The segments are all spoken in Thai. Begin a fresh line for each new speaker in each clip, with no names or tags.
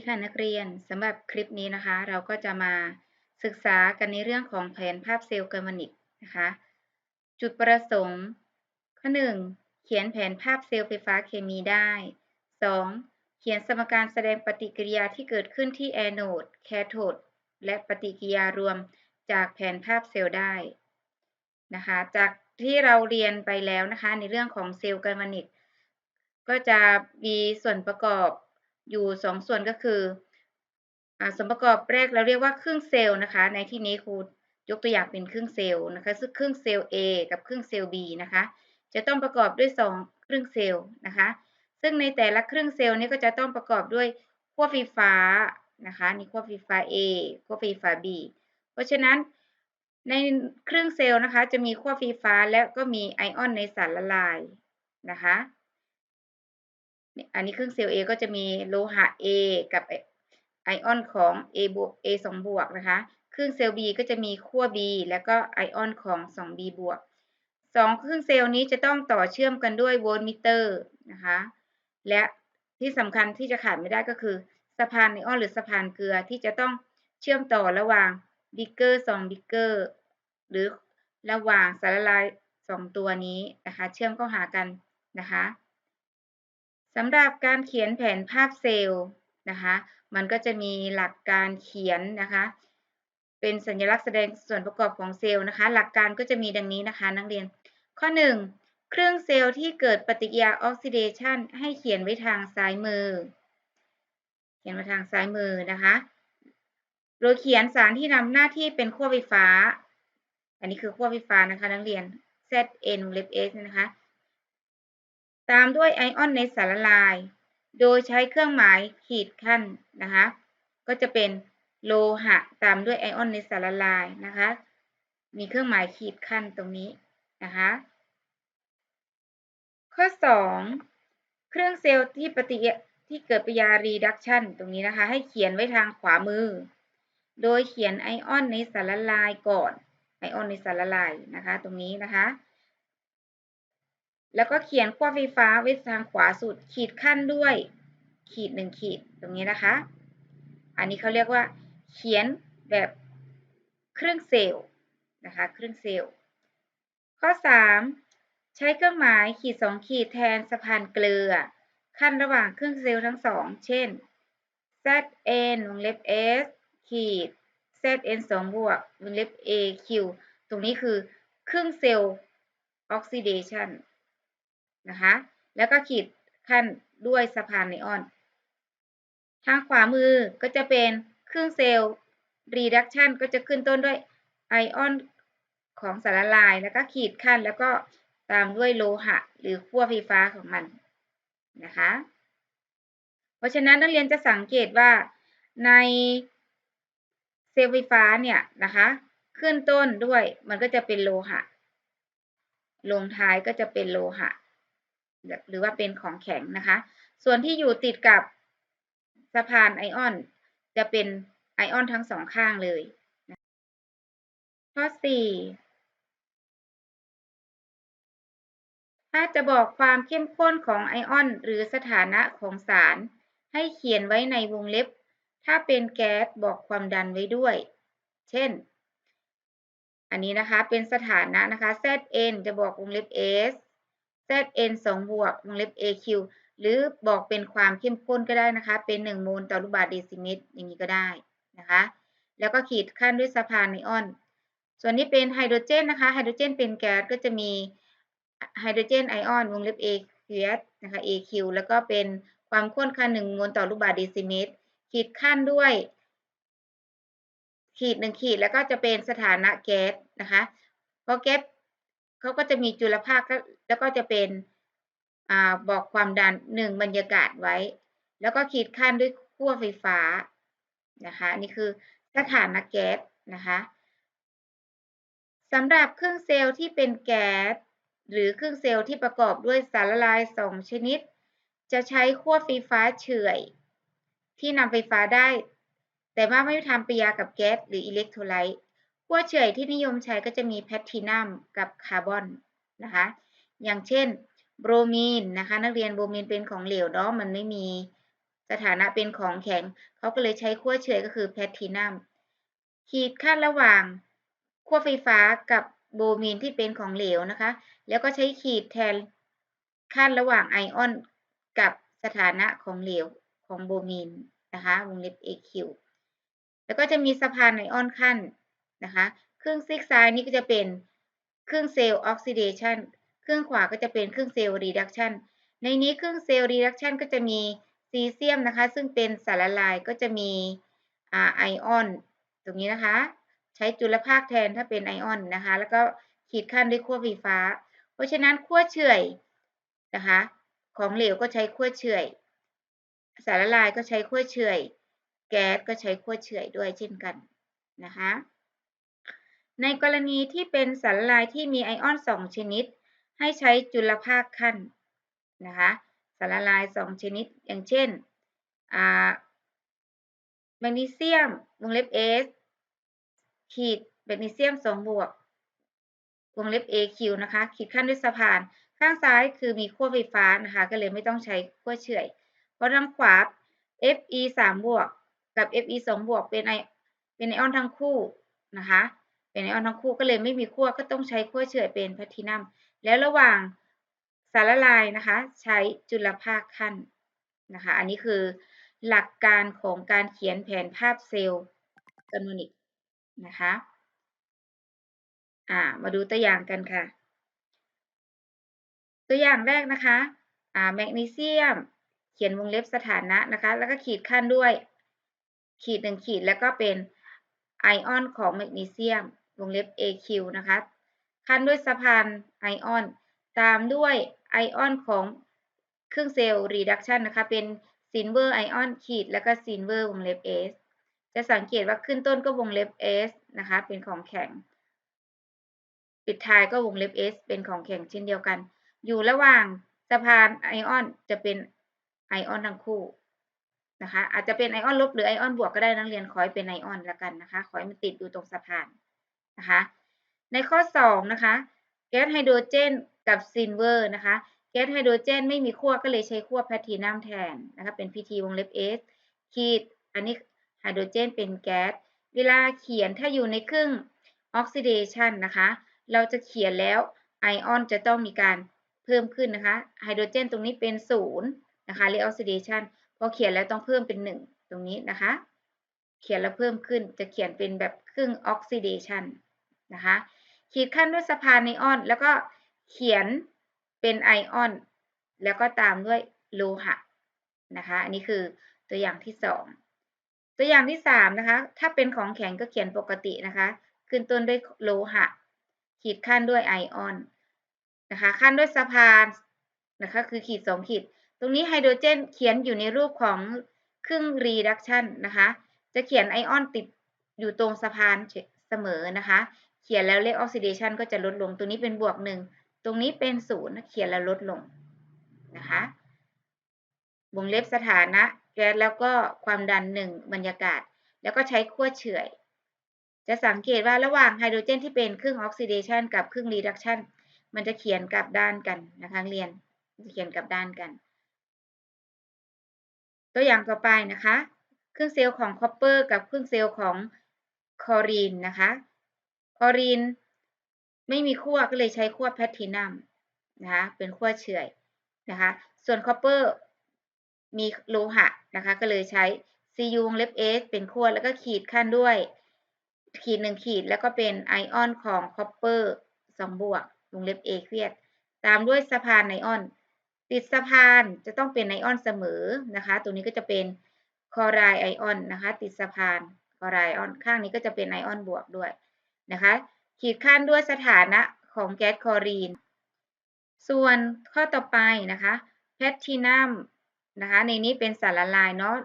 ีค่ะนักเรียนสำหรับคลิปนี้นะคะ เราก็จะมาศึกษากันในเรื่องของแผนภาพเซลล์กาลวานิกนะคะ จุดประสงค์ ข้อ 1 เขียนแผนภาพเซลล์ไฟฟ้าเคมีได้ 2. เขียนสมการแสดงปฏิกิริยาที่เกิดขึ้นที่แอนโดแคโทดและปฏิกิริยารวมจากแผนภาพเซลล์ได้นะคะ จากที่เราเรียนไปแล้วนะคะ ในเรื่องของเซลล์กาลวานิกก็จะมีส่วนประกอบ อยู่สองส่วนก็คืออส่วนประกอบแรกเราเรียกว่าครึ่งเซลล์นะคะ ในที่นี้ครูยกตัวอย่างเป็นครึ่งเซลล์นะคะ ซึ่งครึ่งเซลล์ A กับครึ่งเซลล์ B นะคะ จะต้องประกอบด้วย 2 ครึ่งเซลล์นะคะ ซึ่งในแต่ละครึ่งเซลล์นี้ก็จะต้องประกอบด้วยขั้วไฟฟ้านะคะนี่ขั้วไฟฟ้า A ขั้วไฟฟ้า B เพราะฉะนั้นในครึ่งเซลล์นะคะ จะมีขั้วไฟฟ้าและก็มีไอออนในสารละลายนะคะ อันนี้ครึ่งเซลล์ A ก็จะมีโลหะ A กับไอออนของ A บวก A 2บวกนะคะ ครึ่งเซลล์ B ก็จะมีขั้ว B แล้วก็ไอออนของ 2B บวกสองครึ่งเซลล์นี้จะต้องต่อเชื่อมกันด้วยโวลต์มิเตอร์นะคะ และที่สำคัญที่จะขาดไม่ได้ก็คือสะพานไอออนหรือสะพานเกลือที่จะต้องเชื่อมต่อระหว่างบิ๊กเกอร์สองบิ๊กเกอร์หรือระหว่างสารละลายสองตัวนี้นะคะ เชื่อมเข้าหากันนะคะ สำหรับการเขียนแผนภาพเซลล์นะคะ มันก็จะมีหลักการเขียนนะคะ เป็นสัญลักษณ์แสดงส่วนประกอบของเซลล์นะคะ หลักการก็จะมีดังนี้นะคะ นักเรียน ข้อ 1 เครื่องเซลล์ที่เกิดปฏิกิริยาออกซิเดชันให้เขียนไว้ทางซ้ายมือ เขียนไว้ทางซ้ายมือนะคะโดยเขียนสารที่นำหน้าที่เป็นขั้วไฟฟ้า อันนี้คือขั้วไฟฟ้านะคะ นักเรียน Zn เล็บ S นะคะ ตามด้วยไอออนในสารละลาย โดยใช้เครื่องหมายขีดขั้นนะคะ ก็จะเป็นโลหะตามด้วยไอออนในสารละลายนะคะ มีเครื่องหมายขีดขั้นตรงนี้นะคะ ข้อ 2 เครื่องเซลล์ที่ปฏิที่เกิดปฏิกิริยา reduction ตรงนี้นะคะ ให้เขียนไว้ทางขวามือ โดยเขียนไอออนในสารละลายก่อนไอออนในสารละลายนะคะ ตรงนี้นะคะ แล้วก็เขียนขั้วไฟฟ้าไว้ทางขวาสุด ขีดขั้นด้วย ขีดหนึ่งขีดตรงนี้นะคะ อันนี้เขาเรียกว่า เขียนแบบเครึ่องเซลล์นะคะเครึ่องเซลล์ ข้อ 3 ใช้เครื่องหมายขีดสองขีดแทนสะพานเกลือ ขั้นระหว่างเครึ่องเซลล์ทั้งสองเช่น zn วงเล็บ s ขีด zn 2บวกวงเล็บ aq ตรงนี้คือเครึ่องเซลล์ออกซิเดชัน นะคะ แล้วก็ขีดขั้นด้วยสะพานไนออน ทางขวามือก็จะเป็นเครื่องเซลล์ reduction ก็จะขึ้นต้นด้วยไอออนของสารละลาย แล้วก็ขีดขั้นแล้วก็ตามด้วยโลหะ หรือขั้วไฟฟ้าของมันนะคะ เพราะฉะนั้นนักเรียนจะสังเกตว่าในเซลล์ไฟฟ้าเนี่ยนะคะขึ้นต้นด้วยมันก็จะเป็นโลหะ ลงท้ายก็จะเป็นโลหะ หรือว่าเป็นของแข็งนะคะ ส่วนที่อยู่ติดกับสะพานไอออน จะเป็นไอออนทั้งสองข้างเลย ข้อ4ถ้าจะบอกความเข้มข้นของไอออน หรือสถานะของสาร ให้เขียนไว้ในวงเล็บ ถ้าเป็นแก๊สบอกความดันไว้ด้วย เช่น อันนี้นะคะเป็นสถานะนะคะ Zn จะบอกวงเล็บ S Zn 2 บวกวงเล็บ Aq หรือบอกเป็นความเข้มข้นก็ได้นะคะ เป็น 1 โมลต่อลูกบาศก์เดซิเมตรอย่างนี้ก็ได้นะคะ แล้วก็ขีดขั้นด้วยสะพานไนออน ส่วนนี้เป็นไฮโดรเจนนะคะ ไฮโดรเจนเป็นแก๊สก็จะมีไฮโดรเจนไอออนวงเล็บ Aq นะคะ Aq แล้วก็เป็นความข้นค่า1โมลต่อลูกบาศก์เดซิเมตร ขีดขั้นด้วย ขีดหนึ่งขีดแล้วก็จะเป็นสถานะแก๊สนะคะ เพราะแก๊สเขาก็จะมีจุลภาค แล้วก็จะเป็นอบอกความดันหนึ่งบรรยากาศไว้ แล้วก็ขีดขั้นด้วยขั้วไฟฟ้านะคะนี่คือสถานะแก๊สนะคะสำหรับเครื่องเซลล์ที่เป็นแก๊สหรือเครื่องเซลล์ที่ประกอบด้วยสารละลายสองชนิด จะใช้ขั้วไฟฟ้าเฉื่อย ที่นำไฟฟ้าได้ แต่ว่าไม่ทำปฏิกิริยากับแก๊สหรืออิเล็กโทรไลต์ขั้วเฉื่อยที่นิยมใช้ก็จะมีแพลทินัมกับคาร์บอนนะคะ อย่างเช่นโบรมีนนะคะ นักเรียนโบรมีนเป็นของเหลวเนาะมันไม่มีสถานะเป็นของแข็ง เขาก็เลยใช้ขั้วเฉื่อยก็คือแพลทินัมขีดขั้นระหว่างขั้วไฟฟ้ากับโบมีนที่เป็นของเหลวนะคะ แล้วก็ใช้ขีดแทนขั้นระหว่างไอออนกับสถานะของเหลวของโบมีนนะคะวงเล็บ AQ แล้วก็จะมีสะพานไอออนขั้นนะคะ ครึ่งซีกซ้ายนี่ก็จะเป็นครึ่งเซลล์ออกซิเดชัน ครึ่องขวาก็จะเป็นเครึ่องเซลล์รีดักชันในนี้เครึ่องเซลล์รีดักชันก็จะมีซีเซียมนะคะ ซึ่งเป็นสารละลายก็จะมีไอออนตรงนี้นะคะ ใช้จุลภาคแทนถ้าเป็นไอออนนะคะ แล้วก็ขีดขั้นด้วยขั้วไฟฟ้า เพราะฉะนั้นขั้วเฉื่อยนะคะ ของเหลวก็ใช้ขั้วเฉื่อย สารละลายก็ใช้ขั้วเฉื่อย แก๊สก็ใช้ขั้วเฉื่อยด้วยเช่นกันนะคะ ในกรณีที่เป็นสารละลายที่มีไอออนสองชนิด ให้ใช้จุลภาคขั้นนะคะสารละลายสองชนิด อย่างเช่นแมกนีเซียมวงเล็บ S ขีดแมกนีเซียม 2 บวก วงเล็บ AQ นะคะ ขีดขั้นด้วยสะพาน ข้างซ้ายคือมีขั้วไฟฟ้านะคะ ก็เลยไม่ต้องใช้ขั้วเฉื่อยเพราะทางขวา Fe 3 บวก กับ Fe 2 บวก เป็นไอเป็นไอออนทั้งคู่นะคะ เป็นไอออนทั้งคู่ก็เลยไม่มีขั้วก็ต้องใช้ขั้วเฉื่อยเป็นแพลทินัม แล้วระหว่างสารละลายนะคะ ใช้จุลภาคขั้นนะคะ อันนี้คือหลักการของการเขียนแผนภาพเซลล์กานอนิกนะคะอ่ามาดูตัวอย่างกันค่ะ ตัวอย่างแรกนะคะอ่าแมกนีเซียม เขียนวงเล็บสถานะนะคะ แล้วก็ขีดขั้นด้วย ขีดหนึ่งขีดแล้วก็เป็นไอออนของแมกนีเซียม วงเล็บ AQ นะคะ ขั้นด้วยสะพานไอออน ตามด้วยไอออนของเครื่องเซลล์รีดักชันนะคะเป็นซินเวอร์ไอออนขีดแล้วก็ซินเวอร์วงเล็บ S จะสังเกตว่าขึ้นต้นก็วงเล็บ S นะคะ เป็นของแข็ง ปิดท้ายก็วงเล็บ S เป็นของแข็งเช่นเดียวกัน อยู่ระหว่างสะพานไอออนจะเป็นไอออนทั้งคู่นะคะ อาจจะเป็นไอออนลบหรือไอออนบวกก็ได้นักเรียนขอให้เป็นไอออนละกันนะคะ ขอให้มันติดอยู่ตรงสะพานนะคะ ในข้อ 2 นะคะ แก๊สไฮโดรเจนกับซินเวอร์นะคะ แก๊สไฮโดรเจนไม่มีขั้วก็เลยใช้ขั้วแพลทินัมแทนนะคะ เป็น PT วงเล็บ S ขีด อันนี้ไฮโดรเจนเป็นแก๊ส เวลาเขียนถ้าอยู่ในเครื่องออกซิเดชันนะคะ เราจะเขียนแล้วไอออนจะต้องมีการเพิ่มขึ้นนะคะ ไฮโดรเจนตรงนี้เป็นศูนย์นะคะเรียกออกซิเดชันพอเขียนแล้วต้องเพิ่มเป็น 1 ตรงนี้นะคะ เขียนแล้วเพิ่มขึ้น จะเขียนเป็นแบบครึ่งออกซิเดชันนะคะ ขีดขั้นด้วยสะพานไอออน แล้วก็เขียนเป็นไอออน แล้วก็ตามด้วยโลหะนะคะ อันนี้คือตัวอย่างที่สองตัวอย่างที่สามนะคะ ถ้าเป็นของแข็งก็เขียนปกตินะคะ ขึ้นต้นด้วยโลหะ ขีดขั้นด้วยไอออนนะคะ ขั้นด้วยสะพานนะคะ คือขีดสองขีด ตรงนี้ไฮโดรเจนเขียนอยู่ในรูปของครึ่งรีดักชันนะคะ จะเขียนไอออนติดอยู่ตรงสะพานเสมอนะคะ เขียนแล้วเลขออกซิเดชันก็จะลดลง ตรงนี้เป็นบวกหนึ่ง ตรงนี้เป็นศูนย์เขียนแล้วลดลงนะคะวงเล็บสถานะแก๊สแล้วก็ความดันหนึ่งบรรยากาศ แล้วก็ใช้ขั้วเฉื่อย จะสังเกตว่าระหว่างไฮโดรเจนที่เป็นครึ่งออกซิเดชันกับครึ่งรีดักชันมันจะเขียนกลับด้านกันนะคะเรียนจะเขียนกลับด้านกัน ตัวอย่างต่อไปนะคะเครื่องเซลล์ของคอปเปอร์กับเครื่องเซลล์ของคอรีนนะคะ คอรีนไม่มีขั้วก็เลยใช้ขั้วแพลทินัมนะคะเป็นขั้วเฉื่อยนะคะส่วนคอปเปอร์มีโลหะนะคะก็เลยใช้ Cu วงเล็บ S เป็นขั้วแล้วก็ขีดขั้นด้วย ขีดหนึ่งขีดแล้วก็เป็นไอออนของคอปเปอร์สองบวกวงเล็บ A เครียดตามด้วยสะพานไอออน ติดสะพานจะต้องเป็นไอออนเสมอนะคะตรงนี้ก็จะเป็นคอไรไอออนนะคะติดสะพานคอไรไอออนข้างนี้ก็จะเป็นไอออนบวกด้วย นะคะ ขีดขั้นด้วยสถานะของแก๊สคลอรีน ส่วนข้อต่อไปนะคะแพลทินัมนะคะในนี้เป็นสารละลายเนาะ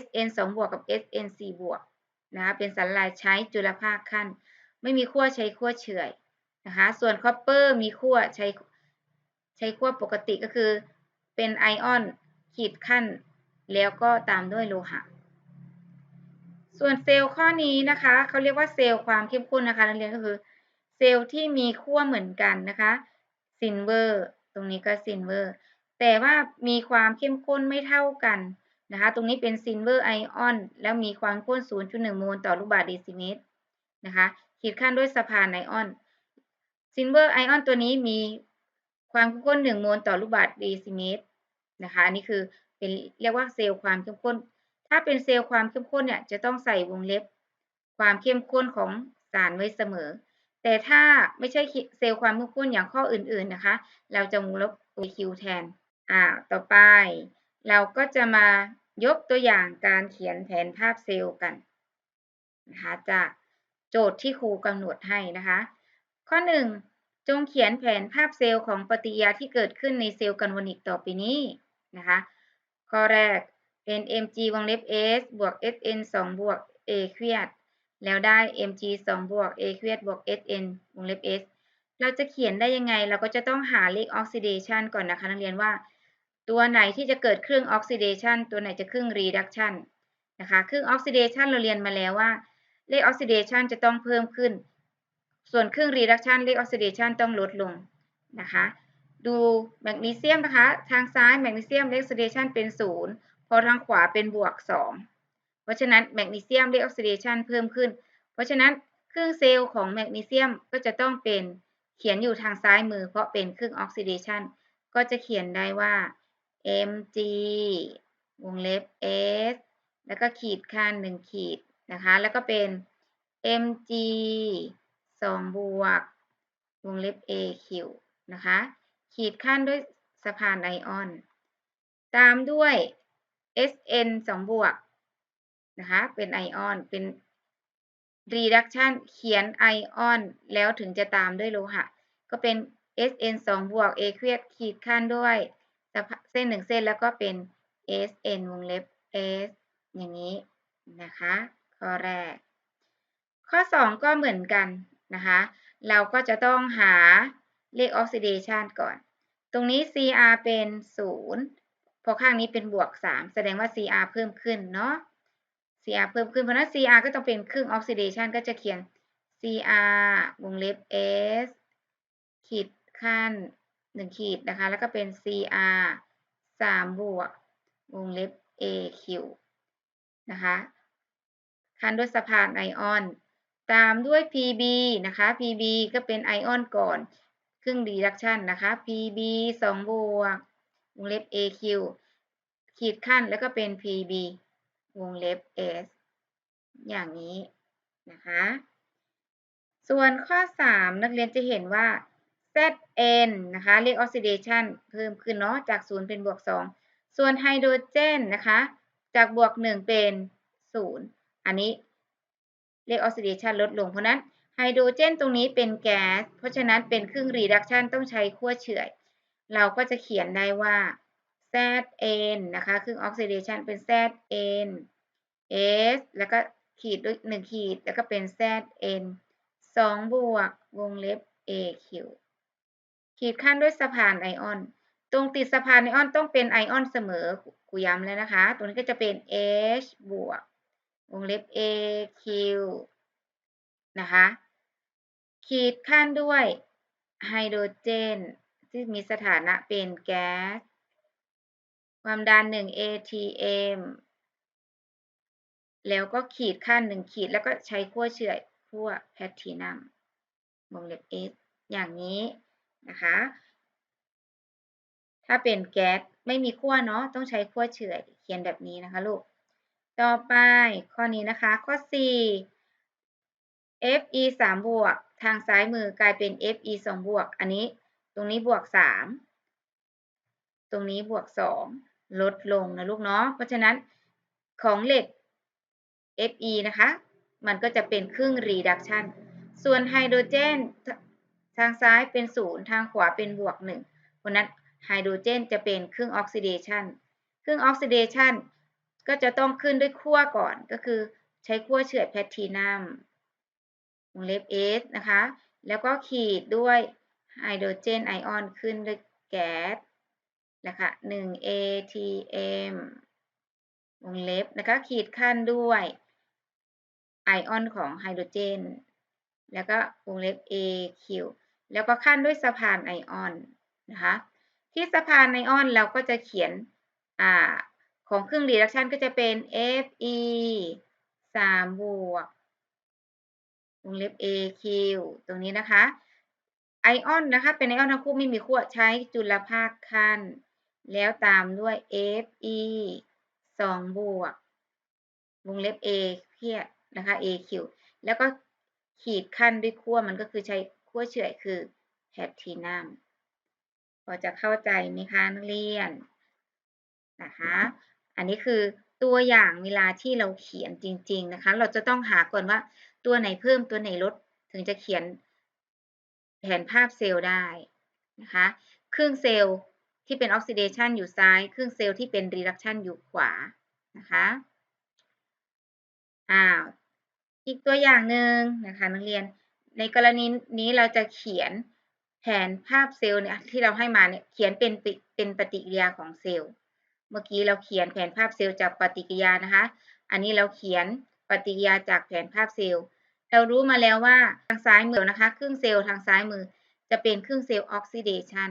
SN 2บวกกับ SN 4บวกนะคะเป็นสารละลายใช้จุลภาคขั้น ไม่มีขั้วใช้ขั้วเฉื่อยนะคะส่วนคอปเปอร์มีขั้วใช้ใช้ขั้วปกติก็คือเป็นไอออนขีดขั้น แล้วก็ตามด้วยโลหะ ส่วนเซลล์ข้อนี้นะคะเขาเรียกว่าเซลล์ความเข้มข้นนะคะนักเรียนก็คือ เซลล์ที่มีขั้วเหมือนกันนะคะซินเวอร์ตรงนี้ก็ซินเวอร์แต่ว่ามีความเข้มข้นไม่เท่ากันนะคะ ตรงนี้เป็นซิลเวอร์ไอออนแล้วมีความข้น 0.1 โมลต่อลูกบาศก์เดซิเมตรนะคะขีดขั้นด้วยสะพานไอออนซิลเวอร์ไอออนตัวนี้มีความเข้มข้น 1 โมลต่อลูกบาศก์เดซิเมตรนะคะ อันนี้คือเป็นเรียกว่าเซลล์ความเข้มข้น ถ้าเป็นเซลล์ความเข้มข้นเนี่ยจะต้องใส่วงเล็บ ความเข้มข้นของสารไว้เสมอ แต่ถ้าไม่ใช่เซลล์ความเข้มข้นอย่างข้ออื่นๆนะคะ เราจะวงลบ OQ แทนอ่าต่อไป เราก็จะมายกตัวอย่างการเขียนแผนภาพเซลล์กันนะคะจากโจทย์ที่ครูกำหนดให้นะคะ ข้อ 1 จงเขียนแผนภาพเซลล์ของปฏิกิริยาที่เกิดขึ้นในเซลล์กันวนิกต่อไปนี้นะคะ ข้อแรก เป็น mg วงเล็บ s บวก sn 2 บวก a เครียด แล้วได้ mg 2 บวก a เครียดบวก sn วงเล็บ s เราจะเขียนได้ยังไง เราก็จะต้องหาเลขออกซิเดชันก่อนนะคะนักเรียนว่า ตัวไหนที่จะเกิดเครื่องออกซิเดชันตัวไหนจะเครื่องรีดักชันนะคะเครื่องออกซิเดชันเราเรียนมาแล้วว่า เลขออกซิเดชันจะต้องเพิ่มขึ้น ส่วนเครื่องรีดักชันเลขออกซิเดชันต้องลดลงนะคะ ดูแมกนีเซียมนะคะ ทางซ้ายแมกนีเซียมเลขออกซิเดชันเป็นศูนย์ พอทางขวาเป็นบวกสองเพราะฉะนั้นแมกนีเซียมเลขออกซิเดชันเพิ่มขึ้น เพราะฉะนั้นเครื่องเซลล์ของแมกนีเซียมก็จะต้องเป็นเขียนอยู่ทางซ้ายมือเพราะเป็นเครื่องออกซิเดชันก็จะเขียนได้ว่า mg วงเล็บ s แล้วก็ขีดค่าหนึ่งขีดนะคะ แล้วก็เป็น mg 2 บวก วงเล็บ aq นะคะ ขีดขั้นด้วยสะพานไอออน ตามด้วย sn 2บวกนะคะ เป็นไอออน เป็น reduction เขียนไอออน แล้วถึงจะตามด้วยโลหะ ก็เป็น sn 2บวก a เครียดขีดขั้นด้วยเส้นหนึ่งเส้นแล้วก็เป็น sn วงเล็บ s อย่างนี้นะคะ ข้อแรก ข้อ 2 ก็เหมือนกันนะคะ เราก็จะต้องหาเลขออกซิเดชันก่อน ตรงนี้ Cr เป็น 0 พอข้างนี้เป็นบวก 3 แสดงว่า Cr เพิ่มขึ้นเนาะ Cr เพิ่มขึ้น เพราะนั้น Cr ก็ต้องเป็นครึ่งออกซิเดชันก็จะเขียน Cr วงเล็บ S ขีดขั้น 1 ขีดนะคะ แล้วก็เป็น Cr 3 บวก วงเล็บ Aq นะคะคันด้วยสะพานไอออน ตามด้วย Pb นะคะ Pb ก็เป็นไอออนก่อน ครึ่งดีดักชันนะคะ Pb 2 บวก วงเล็บ Aq ขีดขั้นแล้วก็เป็น Pb วงเล็บ S อย่างนี้นะคะ ส่วนข้อ 3 นักเรียนจะเห็นว่า Zn นะคะเลขออกซิเดชันเพิ่มขึ้นเนาะจาก 0 เป็นบวก 2 ส่วนไฮโดรเจนนะคะจากบวก 1 เป็น 0 อันนี้เลขออกซิเดชันลดลงเพราะนั้นไฮโดรเจนตรงนี้เป็นแก๊สเพราะฉะนั้นเป็นครึ่งรีดักชันต้องใช้ขั้วเฉื่อย เราก็จะเขียนได้ว่า Zn นะคะครึ่งออกซิเดชันเป็น Zn S แล้วก็ขีดด้วย1ขีดแล้วก็เป็น Zn 2บวกวงเล็บ AQ ขีดขั้นด้วยสะพานไอออน ตรงติดสะพานไอออนต้องเป็นไอออนเสมอกูย้ำแล้วนะคะ ตรงนี้ก็จะเป็น H บวกวงเล็บ AQ นะคะ ขีดขั้นด้วยไฮโดรเจน ที่มีสถานะเป็นแก๊ส ความดัน 1 atm แล้วก็ขีดขั้น1ขีดแล้วก็ใช้ขั้วเฉื่อยขั้วแพทินัมวงเล็บ S อย่างนี้นะคะ ถ้าเป็นแก๊สไม่มีขั้วเนาะต้องใช้ขั้วเฉื่อยเขียนแบบนี้นะคะลูก ต่อไปข้อนี้นะคะ ข้อ 4 Fe 3บวก ทางซ้ายมือกลายเป็น Fe 2บวก อันนี้ ตรงนี้บวก3ตรงนี้บวก2ลดลงนะลูกเนาะเพราะฉะนั้นของเหล็ก Fe นะคะ มันก็จะเป็นครึ่ง reduction ส่วนไฮโดรเจนทางซ้ายเป็น0ทางขวาเป็นบวก1เพราะนั้นไฮโดรเจนจะเป็นครึ่งออกซิเดชันครึ่งออกซิเดชันก็จะต้องขึ้นด้วยขั้วก่อนก็คือใช้ขั้วเฉื่อยแพลทินัมวงเล็บ S นะคะ แล้วก็ขีดด้วย ไฮโดรเจนไอออนขึ้นด้วยแก๊สนะคะ1 atm วงเล็บนะคะขีดขั้นด้วยไอออนของไฮโดรเจน แล้วก็วงเล็บ aq แล้วก็ขั้นด้วยสะพานไอออนนะคะที่สะพานไอออนเราก็จะเขียนอขของเครื่อง reduction ก็จะเป็น Fe 3 บวกวงเล็บ AQ ตรงนี้นะคะ ไอออนนะคะ เป็นไอออนทั้งคู่ไม่มีขั้วใช้จุลภาคขั้น แล้วตามด้วย Fe 2 บวก วงเล็บ A เครียดนะคะ AQ แล้วก็ขีดขั้นด้วยขั้วมันก็คือใช้ขั้วเฉื่อยคือแพลทินัมพอจะเข้าใจไหมคะนักเรียนนะคะ อันนี้คือตัวอย่างเวลาที่เราเขียนจริง ๆ นะคะ เราจะต้องหาก่อนว่าตัวไหนเพิ่มตัวไหนลดถึงจะเขียน แผนภาพเซลล์ได้นะคะครึ่งเซลล์ที่เป็นออกซิเดชันอยู่ซ้าย ครึ่งเซลล์ที่เป็นรีดักชันอยู่ขวานะคะอ้าวอีกตัวอย่างหนึ่งนะคะนักเรียนในกรณีนี้เราจะเขียนแผนภาพเซลล์เนี่ยที่เราให้มาเนี่ยเขียนเป็นเป็นปฏิกิริยาของเซลล์ เมื่อกี้เราเขียนแผนภาพเซลล์จากปฏิกิริยานะคะ อันนี้เราเขียนปฏิกิริยาจากแผนภาพเซลล์ เรารู้มาแล้วว่าทางซ้ายมือนะคะ ครึ่งเซลล์ทางซ้ายมือจะเป็นครึ่งเซลล์ออกซิเดชัน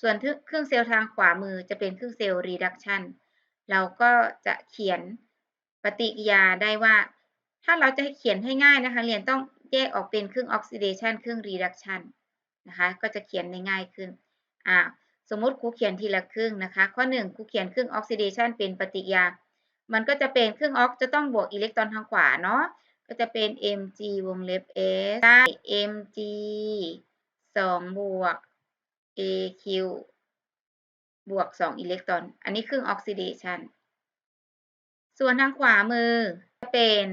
ส่วนครึ่งเซลล์ทางขวามือจะเป็นครึ่งเซลล์รีดักชันเราก็จะเขียนปฏิกิริยาได้ว่า ถ้าเราจะเขียนให้ง่ายนะคะเรียนต้องแยกออกเป็นครึ่งออกซิเดชันครึ่งรีดักชันนะคะ ก็จะเขียนได้ง่ายขึ้นอ่าสมมติครูเขียนทีละครึ่งนะคะ ข้อ1ครูเขียนครึ่งออกซิเดชันเป็นปฏิกิริยา มันก็จะเป็นครึ่งออกจะต้องบวกอิเล็กตรอนทางขวาเนาะ ก็จะเป็น mg วงเล็บ s ได้ mg 2 บวก aq บวก 2 อิเล็กตรอน อันนี้ครึ่งออกซิเดชัน ส่วนทางขวามือจะเป็น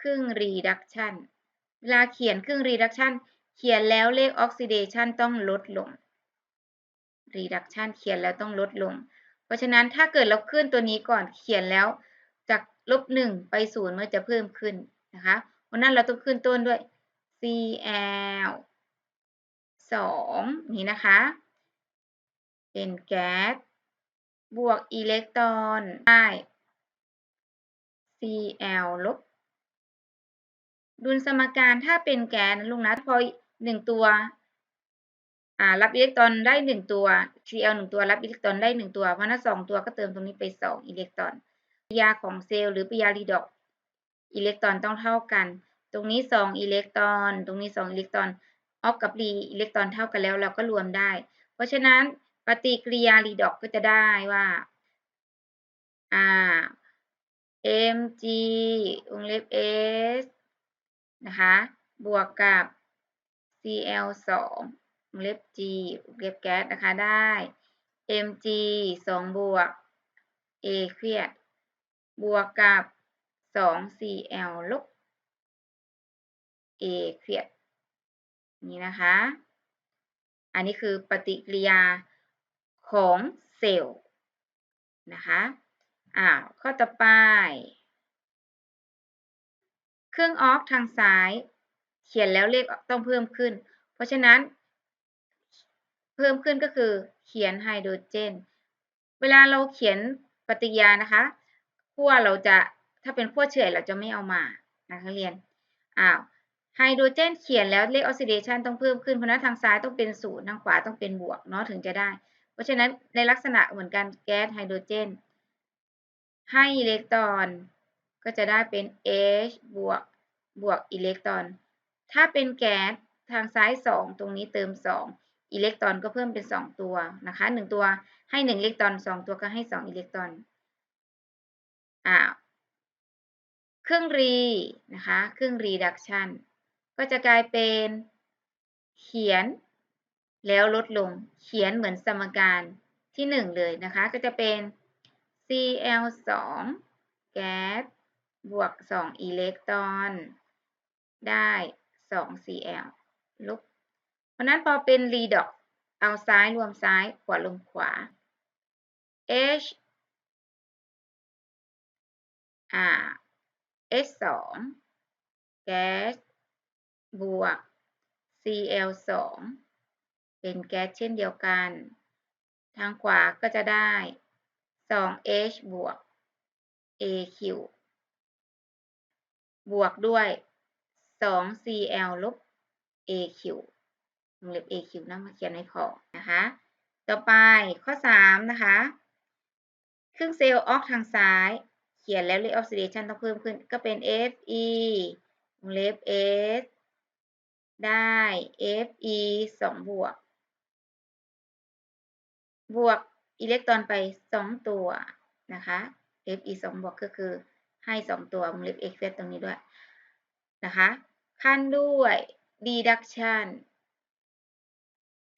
ครึ่งรีดักชัน เวลาเขียนครึ่งรีดักชันเขียนแล้วเลขออกซิเดชันต้องลดลง reduction เขียนแล้วต้องลดลง เพราะฉะนั้นถ้าเกิดเราขึ้นตัวนี้ก่อนเขียนแล้วจากลบหนึ่งไปศูนย์มันจะเพิ่มขึ้น นะคะเพราะนั้นเราต้องขึ้นต้นด้วย Cl 2 นี่นะคะ เป็นแก๊สบวกอิเล็กตรอนได้ Cl ลบ ดุลสมการถ้าเป็นแก๊สนะลุงนะพอหนึ่งตัวรับอิเล็กตรอนได้หนึ่งตัว Cl หนึ่งตัวรับอิเล็กตรอนได้หนึ่งตัวเพราะนั้นสองตัวก็เติมตรงนี้ไปสองอิเล็กตรอนปฏิกิริยาของเซลล์หรือปฏิกิริยารีดอก อิเล็กตรอนต้องเท่ากัน ตรงนี้สองอิเล็กตรอน ตรงนี้สองอิเล็กตรอนออกกับรีอิเล็กตรอนเท่ากันแล้วเราก็รวมได้ เพราะฉะนั้นปฏิกิริยารีดอกก็จะได้ว่าอ่า mg วงเล็บ s นะคะ บวกกับ cl 2วงเล็บ g เล็บแก๊สนะคะได้ mg 2 บวก a เครียดบวกกับ 2 cl ลบ a เครียดนี่นะคะ อันนี้คือปฏิกิริยาของเซลล์นะคะอ่าวข้อต่อไป เครื่องออกทางซ้าย เขียนแล้วเลขต้องเพิ่มขึ้น เพราะฉะนั้น เพิ่มขึ้นก็คือเขียนไฮโดรเจน เวลาเราเขียนปฏิกิริยานะคะขั้วเราจะ ถ้าเป็นขั้วเฉื่อยเราจะไม่เอามานะคะเรียนอ้าวไฮโดรเจนเขียนแล้วเลขออกซิเดชันต้องเพิ่มขึ้นเพราะนั้นทางซ้ายต้องเป็นศูนย์ทางขวาต้องเป็นบวกเนาะถึงจะได้ เพราะฉะนั้นในลักษณะเหมือนกันแก๊สไฮโดรเจน ให้อิเล็กตรอนก็จะได้เป็น H บวกบวกอิเล็กตรอน ถ้าเป็นแก๊สทางซ้าย 2 ตรงนี้เติม 2 อิเล็กตรอนก็เพิ่มเป็น 2 ตัวนะคะ 1 ตัวให้ 1 อิเล็กตรอน 2 ตัวก็ให้ 2 อิเล็กตรอนอ่า เครื่องรีนะคะเครื่องรีดักชันก็จะกลายเป็นเขียนแล้วลดลงเขียนเหมือนสมการที่ 1 เลยนะคะ ก็จะเป็น Cl 2แก๊สบวก 2 อิเล็กตรอน ได้ 2 Cl ลบเพราะนั้นพอเป็นรีดอกเอาซ้ายรวมซ้ายขวาลงขวา H อ่า H 2แก๊สบวก Cl 2เป็นแก๊สเช่นเดียวกัน ทางขวาก็จะได้ 2H บวก AQ บวกด้วย 2Cl ลบ AQ วงเล็บ AQ นั่งมาเขียนให้พอนะคะ ต่อไปข้อ 3 นะคะ ครึ่งเซลล์ออกทางซ้าย ขียนแล้วเลขออกซิเดชันต้องเพิ่มขึ้น ก็เป็น Fe วงเล็บ S ได้ Fe 2บวก บวกอิเล็กตรอนไป2ตัวนะคะ Fe 2บวกก็คือให้2ตัววงเล็บ X ตรงนี้ด้วยนะคะขั้นด้วย reduction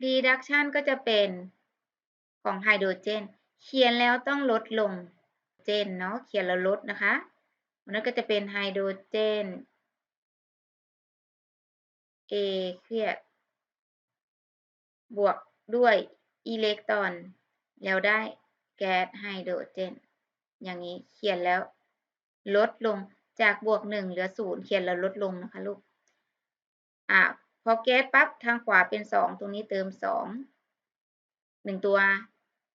reduction ก็จะเป็นของไฮโดรเจน เขียนแล้วต้องลดลง เจนเนาะเขียนแล้วลดนะคะมันก็จะเป็นไฮโดรเจน A เครียดบวกด้วยอิเล็กตรอน แล้วได้แก๊สไฮโดรเจน อย่างนี้เขียนแล้วลดลงจากบวกหนึ่งเหลือศูนย์เขียนแล้วลดลงนะคะลูกอะพอแก๊สปั๊บทางขวาเป็นสองตรงนี้เติมสองหนึ่งตัว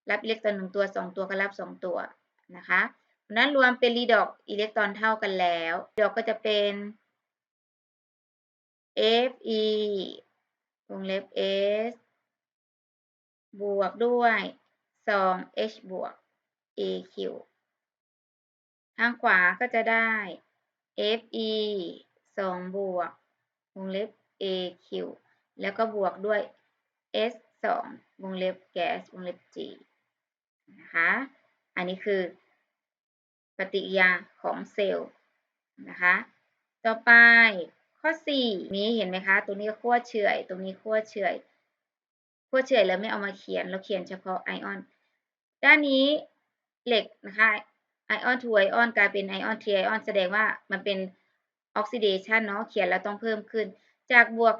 รับอิเล็กตรอนหนึ่งตัวสองตัวก็รับสองตัว นะคะนั้นรวมเป็นรีดอกอิเล็กตรอนเท่ากันแล้วรีดอกก็จะเป็น Fe วงเล็บ S บวกด้วย 2H บวก AQ ทางขวาก็จะได้ Fe 2 บวก วงเล็บ AQ แล้วก็บวกด้วย S 2วงเล็บแก๊สวงเล็บ G นะคะ อันนี้คือปฏิกิริยาของเซลล์นะคะ ต่อไปข้อ 4 นี้เห็นไหมคะ ตรงนี้ขั้วเฉื่อย ตรงนี้ขั้วเฉื่อยขั้วเฉื่อยแล้วไม่เอามาเขียน เราเขียนเฉพาะไอออน ด้านนี้เหล็กนะคะไอออนทูไอออนกลายเป็นไอออนทีไอออนแสดงว่ามันเป็นออกซิเดชันเนาะเขียนแล้วต้องเพิ่มขึ้น จากบวก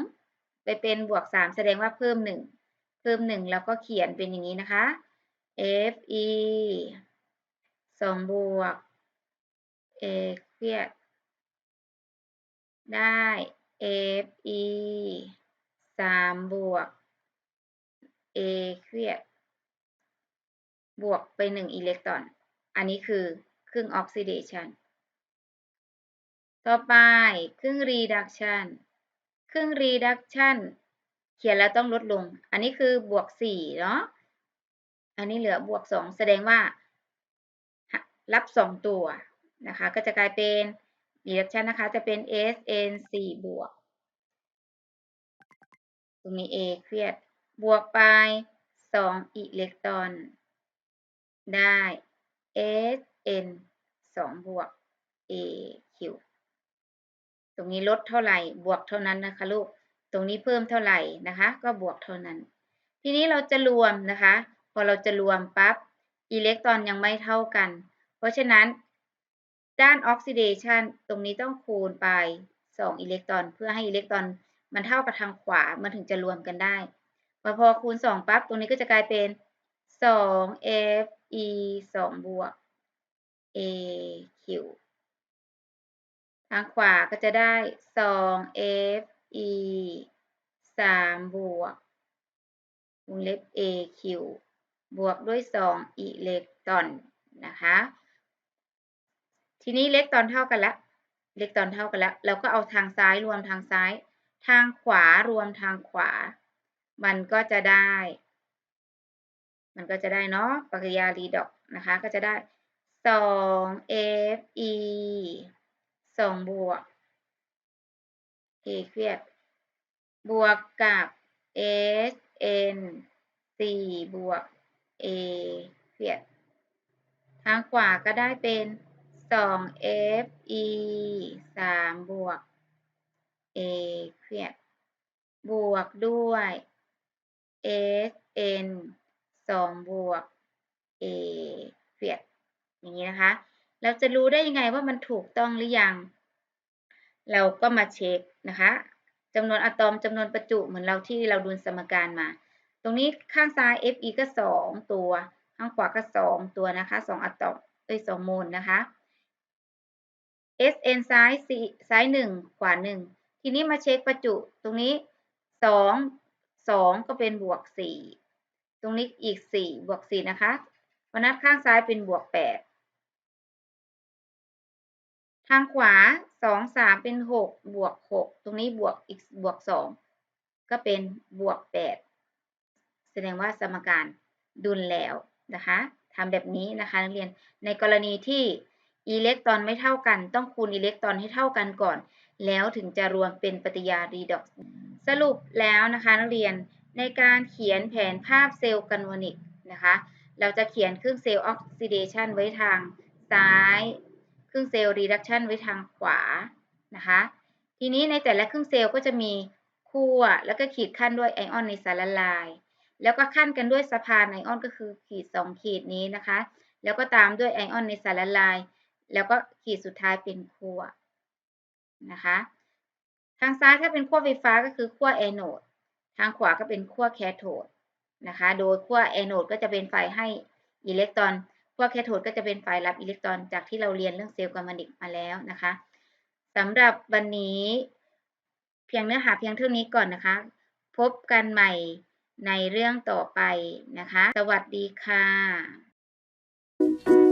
2 ไปเป็นบวก 3 แสดงว่าเพิ่ม 1 เพิ่ม 1 แล้วก็เขียนเป็นอย่างนี้นะคะ Fe 2บวก A เครียด ได้ Fe 3บวก A เครียด บวกไป1อิเล็กตรอน อันนี้คือครึ่งออกซิเดชันต่อไปครึ่งรีดักชันครึ่งรีดักชันเขียนแล้วต้องลดลง อันนี้คือบวก4เนาะ อันนี้เหลือบวก2แสดงว่า รับ2ตัวนะคะ ก็จะกลายเป็น reaction นะคะ จะเป็น SN 4บวก ตรงนี้ A เครียด บวกไป 2 อิเล็กตรอน ได้ SN 2บวก AQ ตรงนี้ลดเท่าไหร่ บวกเท่านั้นนะคะลูก ตรงนี้เพิ่มเท่าไหร่นะคะ ก็บวกเท่านั้น ทีนี้เราจะรวมนะคะ พอเราจะรวมปั๊บอิเล็กตรอนยังไม่เท่ากัน เพราะฉะนั้น ด้านออกซิเดชันตรงนี้ต้องคูณไป 2 อิเล็กตรอน เพื่อให้อิเล็กตรอนมันเท่ากับทางขวา มันถึงจะรวมกันได้พอพอคูณ 2 ปั๊บ ตรงนี้ก็จะกลายเป็น 2 Fe 2บวก AQ ทางขวาก็จะได้ 2 Fe 3บวกวงเล็บ AQ บวกด้วย 2 อิเล็กตรอนนะคะ ทีนี้เล็กตอนเท่ากันละเล็กตอนเท่ากันล้วเราก็เอาทางซ้ายรวมทางซ้าย ทางขวารวมทางขวา มันก็จะได้ มันก็จะได้เนาะปฏิกิริยารีดอกนะคะ ก็จะได้สอง Fe สองบวก A เครียดบวกกับ Sn สี่บวก A เครียดทางขวาก็ได้เป็นสอง Fe สามบวก A เครียดบวกด้วย Sn สองบวก A เครียดอย่างนี้นะคะ เราจะรู้ได้ยังไงว่ามันถูกต้องหรือยัง เราก็มาเช็คนะคะจำนวนอะตอมจำนวนประจุเหมือนเราที่เราดูสมการมา ตรงนี้ข้างซ้าย Fe ก็สองตัว ข้างขวาก็สองตัวนะคะสองอะตอมเอ้ยสองโมลนะคะ Sn ซ้ายสี่ซ้ายหนึ่งขวาหนึ่งทีนี้มาเช็คประจุตรงนี้สองสองก็เป็นบวกสี่ตรงนี้อีกสี่บวกสี่นะคะเพราะนั้นข้างซ้ายเป็นบวกแปดทางขวาสองสามเป็นหกบวกหกตรงนี้บวกอีกบวกสองก็เป็นบวกแปด แสดงว่าสมการดุลแล้วนะคะทำแบบนี้นะคะนักเรียนในกรณีที่อิเล็กตรอนไม่เท่ากัน ต้องคูณอิเล็กตรอนให้เท่ากันก่อน แล้วถึงจะรวมเป็นปฏิกิริยา redox สรุปแล้วนะคะนักเรียนในการเขียนแผนภาพเซลล์กัลวนิกนะคะเราจะเขียนเครึ่องเซลล์ออกซิเดชันไว้ทางซ้ายเครึ่องเซลล์รีดักชันไว้ทางขวานะคะทีนี้ในแต่ละเครึ่องเซลล์ก็จะมีขั้วแล้วก็ขีดขั้นด้วยไอออนในสารละลาย แล้วก็ขั้นกันด้วยสะพานไอออนก็คือขีด 2 ขีดนี้นะคะ แล้วก็ตามด้วยไอออนในสารละลาย แล้วก็ขีดสุดท้ายเป็นขั้วนะคะ ทางซ้ายถ้าเป็นขั้วไฟฟ้าก็คือขั้วแอนโดทางขวาก็เป็นขั้วแคโทดนะคะ โดยขั้วแอนโดก็จะเป็นฝ่ายให้อิเล็กตรอน ขั้วแคโทดก็จะเป็นฝ่ายรับอิเล็กตรอน จากที่เราเรียนเรื่องเซลล์กัลวานิกมาแล้วนะคะสำหรับวันนี้ เพียงเนื้อหาเพียงเท่านี้ก่อนนะคะ พบกันใหม่ ในเรื่องต่อไปนะคะ สวัสดีค่ะ